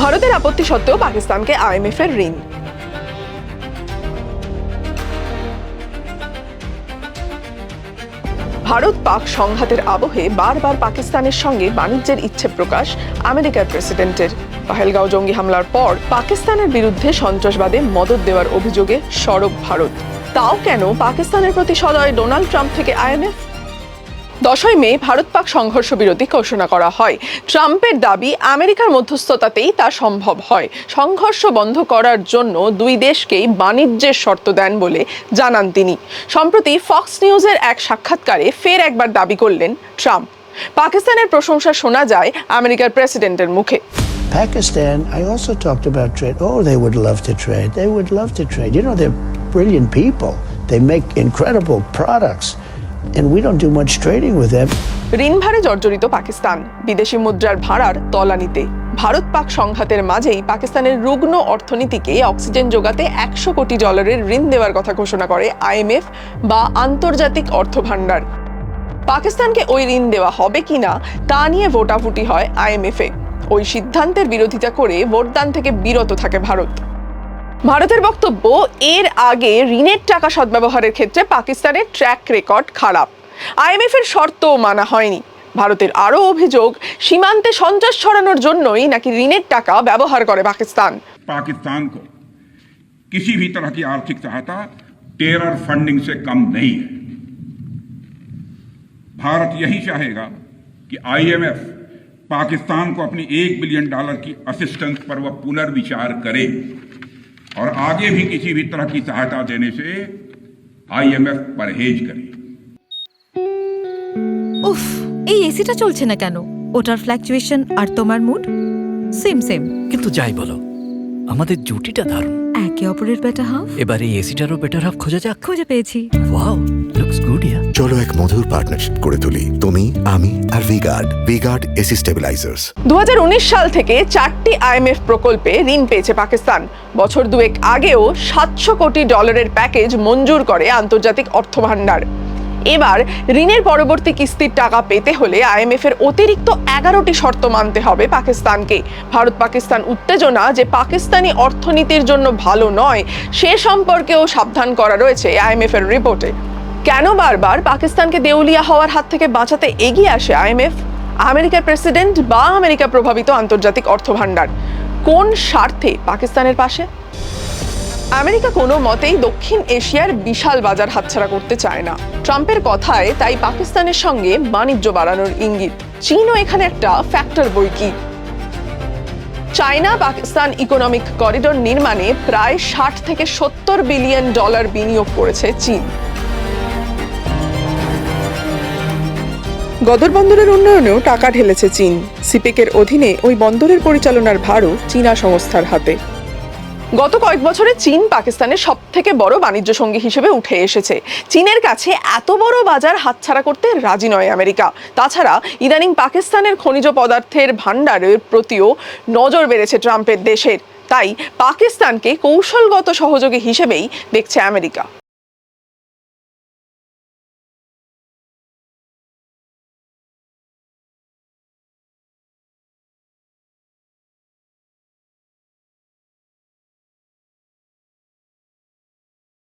ভারতের আপত্তি সত্ত্বেও পাকিস্তানকে আইএমএফ এর ঋণ। ভারত পাক সংঘাতের আবহে বারবার পাকিস্তানের সঙ্গে বাণিজ্যের ইচ্ছে প্রকাশ আমেরিকার প্রেসিডেন্টের। পাহেলগাঁও জঙ্গি হামলার পর পাকিস্তানের বিরুদ্ধে সন্ত্রাসবাদে মদত দেওয়ার অভিযোগে সরব ভারত। তাও কেন পাকিস্তানের প্রতি সদয় ডোনাল্ড ট্রাম্প থেকে আইএমএফ? দশই মে ভারত পাক সংঘর্ষ বিরতি ঘোষণা করা হয় ট্রাম্পের দাবি আমেরিকার মধ্যস্থতাতেই তা সম্ভব হয় সংঘর্ষ বন্ধ করার জন্য দুই দেশকেই বাণিজ্যের শর্ত দেন বলে জানান তিনি সম্প্রতি ফক্স নিউজের এক সাক্ষাৎকারে ফের একবার দাবি করলেন ট্রাম্প পাকিস্তানের প্রশংসা শোনা যায় আমেরিকার প্রেসিডেন্টের মুখে Pakistan, I also talked about trade. Oh, they would love to trade. They would love to trade. You know, they're brilliant people. They make incredible products. And we don't do much trading with them. ঋণভারে জর্জরিত পাকিস্তান, বিদেশি মুদ্রার ভাড়ার তলানিতে। ভারত পাক সংঘাতের মাঝেই পাকিস্তানের রুগ্ন অর্থনীতিকে অক্সিজেন যোগাতে একশো কোটি ডলারের ঋণ দেওয়ার কথা ঘোষণা করে আইএমএফ বা আন্তর্জাতিক অর্থ ভাণ্ডার পাকিস্তানকে ওই ঋণ দেওয়া হবে কিনা তা নিয়ে ভোটাভুটি হয় আইএমএফ। ওই সিদ্ধান্তের বিরোধিতা করে ভোটদান থেকে বিরত থাকে ভারত। ভারতের বক্তব্য এর আগে ঋণের টাকা সদ্ব্যবহারের ক্ষেত্রে পাকিস্তানের ট্র্যাক রেকর্ড খারাপ আইএমএফ এর শর্তও মানা হয়নি ভারতের আরও অভিযোগ সীমান্তে সন্ত্রাস ছড়ানোর জন্যই নাকি ঋণের টাকা ব্যবহার করে পাকিস্তান पाकिस्तान को किसी भी तरह की आर्थिक सहायता टेरर फंडिंग से कम नहीं है भारत यही चाहेगा कि आईएमएफ पाकिस्तान को अपनी एक बिलियन डॉलर की असिस्टेंस पर वह पुनर्विचार करे और आगे भी किसी भी तरह की सहायता देने से आईएमएफ परहेज करे উফ এই এসিটা চলছে না কেন ওটার ফ্ল্যাকচুয়েশন আর তোমার মুড সেম সেম কিন্তু যাই বলো আমাদের জুটিটা দারুণ একে অপরের বেটা হাফ এবার এই এসিটারও বেটার হাফ খোঁজা যাক খুঁজে পেয়েছি ওয়াও লুকস গুড ইয়া চলো এক মধুর পার্টনারশিপ করে তুলি। তুমি, আমি আর V Guard V Guard AC stabilisers দু সাল থেকে চারটি আইএমএফ প্রকল্পে ঋণ পেয়েছে পাকিস্তান। বছর দুয়েক আগেও সাতশো কোটি ডলারের প্যাকেজ মঞ্জুর করে আন্তর্জাতিক অর্থ ভাণ্ডার এবার ঋণের পরবর্তী কিস্তির টাকা পেতে হলে আইএমএফ এর অতিরিক্ত এগারোটি শর্ত মানতে হবে পাকিস্তানকে। ভারত পাকিস্তান উত্তেজনা যে পাকিস্তানি অর্থনীতির জন্য ভালো নয়, সে সম্পর্কেও সাবধান করা রয়েছে আইএমএফ এর রিপোর্টে। কেন বারবার পাকিস্তানকে দেউলিয়া হওয়ার হাত থেকে বাঁচাতে এগিয়ে আসে আইএমএফ? আমেরিকার প্রেসিডেন্ট বা আমেরিকা প্রভাবিত আন্তর্জাতিক অর্থ ভাণ্ডার কোন স্বার্থে পাকিস্তানের পাশে? আমেরিকা কোনো মতেই দক্ষিণ এশিয়ার বিশাল বাজার হাতছাড়া করতে চায় না। ট্রাম্পের কথায় তাই পাকিস্তানের সঙ্গে বাণিজ্য বাড়ানোর ইঙ্গিত। চীনও এখানে একটা ফ্যাক্টর বই কি? চায়না পাকিস্তান ইকোনমিক করিডোর নির্মাণে প্রায় ষাট থেকে সত্তর বিলিয়ন ডলার বিনিয়োগ করেছে চীন। গদর বন্দরের উন্নয়নেও টাকা ঢেলেছে চীন। সিপেকের অধীনে ওই বন্দরের পরিচালনার ভারও চীনা সংস্থার হাতে। গত কয়েক বছরে চীন পাকিস্তানের সব থেকে বড় বাণিজ্য সঙ্গী হিসেবে উঠে এসেছে। চীনের কাছে এত বড় বাজার হাতছাড়া করতে রাজি নয় আমেরিকা। তাছাড়া ইদানিং পাকিস্তানের খনিজ পদার্থের ভাণ্ডারের প্রতিও নজর বেড়েছে ট্রাম্পের দেশের। তাই পাকিস্তানকে কৌশলগত সহযোগী হিসেবেই দেখছে আমেরিকা।